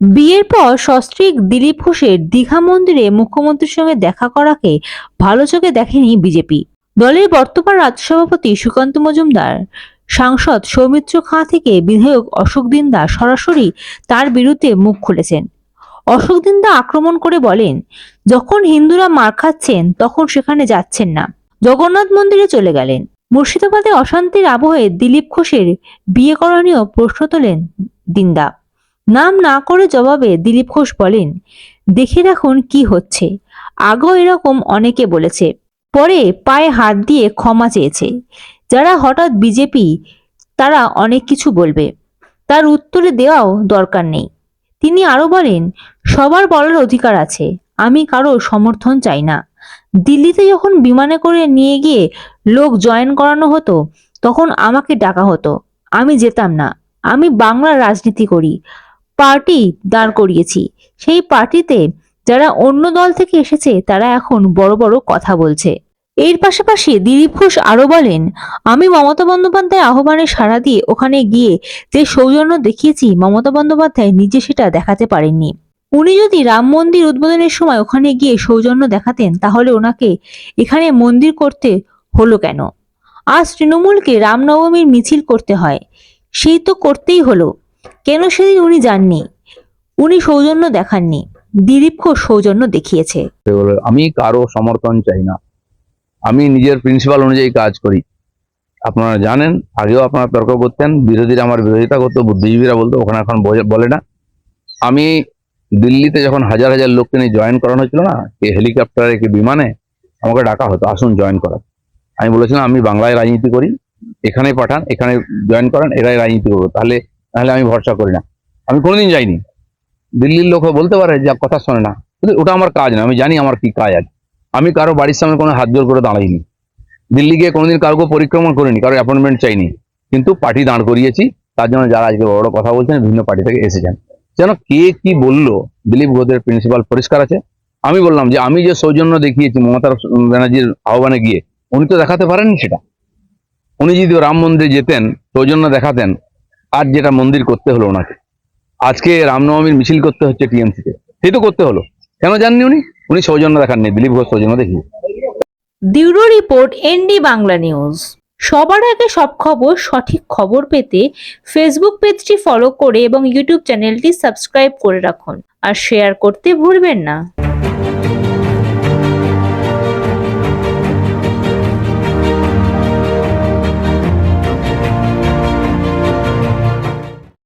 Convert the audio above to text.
বিয়ের পর সস্ত্রীক দিলীপ ঘোষের দীঘা মন্দিরে মুখ্যমন্ত্রীর সঙ্গে দেখা করাকে ভালো চোখে দেখেনি বিজেপি। দলের বর্তমান রাজ্য সভাপতি সুকান্ত মজুমদার, সাংসদ সৌমিত্র খাঁ থেকে বিধায়ক অশোক দিন্দা সরাসরি তার বিরুদ্ধে মুখ খুলেছেন। অশোক দিন্দা আক্রমণ করে বলেন, যখন হিন্দুরা মার খাচ্ছেন, তখন সেখানে যাচ্ছেন না। জগন্নাথ মন্দিরে চলে গেলেন। মুর্শিদাবাদে অশান্তির আবহে দিলীপ ঘোষের বিয়ে করা নিয়েও প্রশ্ন তোলেন দিন্দা। নাম না করে জবাবে দিলীপ ঘোষ বলেন, দেখে রাখুন কি হচ্ছে। আগেও এরকম অনেকে বলেছে, পরে পায়ে হাত দিয়ে ক্ষমা চেয়েছে। যারা হঠাৎ বিজেপি, তারা অনেক কিছু বলবে। তার উত্তরে দেওয়াও দরকার নেই। তিনি আরও বলেন, সবার বলার অধিকার আছে, আমি কারও সমর্থন চাই না। দিল্লিতে যখন বিমানে করে নিয়ে গিয়ে লোক জয়েন করানো হতো, তখন আমাকে ডাকা হতো, আমি যেতাম না। আমি বাংলার রাজনীতি করি। পার্টি দাঁড় করিয়েছি। সেই পার্টিতে যারা অন্য দল থেকে এসেছে, তারা এখন বড় বড় কথা বলছে। এর পাশাপাশি দিলীপ ঘোষ আরও বলেন, আমি মমতা বন্দ্যোপাধ্যায় আহ্বানে সাড়া দিয়ে ওখানে গিয়ে যে সৌজন্য দেখিয়েছি, মমতা বন্দ্যোপাধ্যায় নিজে সেটা দেখাতে পারেননি। উনি যদি রাম মন্দির উদ্বোধনের সময় ওখানে গিয়ে সৌজন্য দেখাতেন, তাহলে ওনাকে এখানে মন্দির করতে হলো কেন? আজ তৃণমূলকে রামনবমীর মিছিল করতে হয়। সেই তো করতেই হলো। কেন সেদিন উনি যাননি? উনি সৌজন্য দেখাননি। দিলীপ ঘোষ সৌজন্য দেখিয়েছে। আমি কারও সমর্থন চাই না। আমি নিজের প্রিন্সিপাল অনুযায়ী কাজ করি। আপনারা জানেন, আগেও আপনারা তর্ক করতেন, বিরোধীরা আমার বিরোধিতা করতো, বুদ্ধিজীবীরা বলতো, ওখানে এখন বলে না। আমি দিল্লিতে যখন হাজার হাজার লোককে নিয়ে জয়েন করানো হয়েছিল না, কি হেলিকপ্টারে, কি বিমানে, আমাকে ডাকা হতো, আসুন জয়েন করা আমি বলেছিলাম, আমি বাংলায় রাজনীতি করি এখানে পাঠান, এখানে জয়েন করান, এরাই রাজনীতি করব। তাহলে তাহলে আমি ভরসা করি না। আমি কোনোদিন যাইনি। দিল্লির লোক বলতে পারে যা কথা শোনে না। কিন্তু ওটা আমার কাজ না, আমি জানি আমার কি কাজ আছে। আমি কারও বাড়ির সামনে কোনো হাত জোর করে দাঁড়াইনি। দিল্লি গিয়ে কোনোদিন কাউকে পরিক্রমা করিনি, কারও অ্যাপয়েন্টমেন্ট চাইনি। কিন্তু পার্টি দাঁড় করিয়েছি, তার জন্য যারা আজকে বড় বড় কথা বলছেন, বিভিন্ন পার্টি থেকে এসেছেন। যেন কে কি বলল, দিলীপ ঘোষের প্রিন্সিপাল পরিষ্কার আছে? আমি বললাম যে, আমি যে সৌজন্য দেখিয়েছি মমতা ব্যানার্জির আহ্বানে গিয়ে, উনি তো দেখাতে পারেননি সেটা। উনি যদি রাম মন্দিরে যেতেন, সৌজন্য দেখাতেন আর যেটা মন্দির করতে হলো ওনাকে। আজকে রামনবমীর মিছিল করতে হচ্ছে টিএমসিতে। সেই তো করতে হলো। কেন জাননি উনি? উনি সৌজন্য দেখাননি দিলীপ ঘোষ সৌজন্য দেখিয়ে। Bureau report, ND Bangla news. সবার আগে সব খবর, সঠিক খবর পেতে ফেসবুক পেজটি ফলো করে এবং ইউটিউব চ্যানেলটি সাবস্ক্রাইব করে রাখুন। আর শেয়ার করতে ভুলবেন না।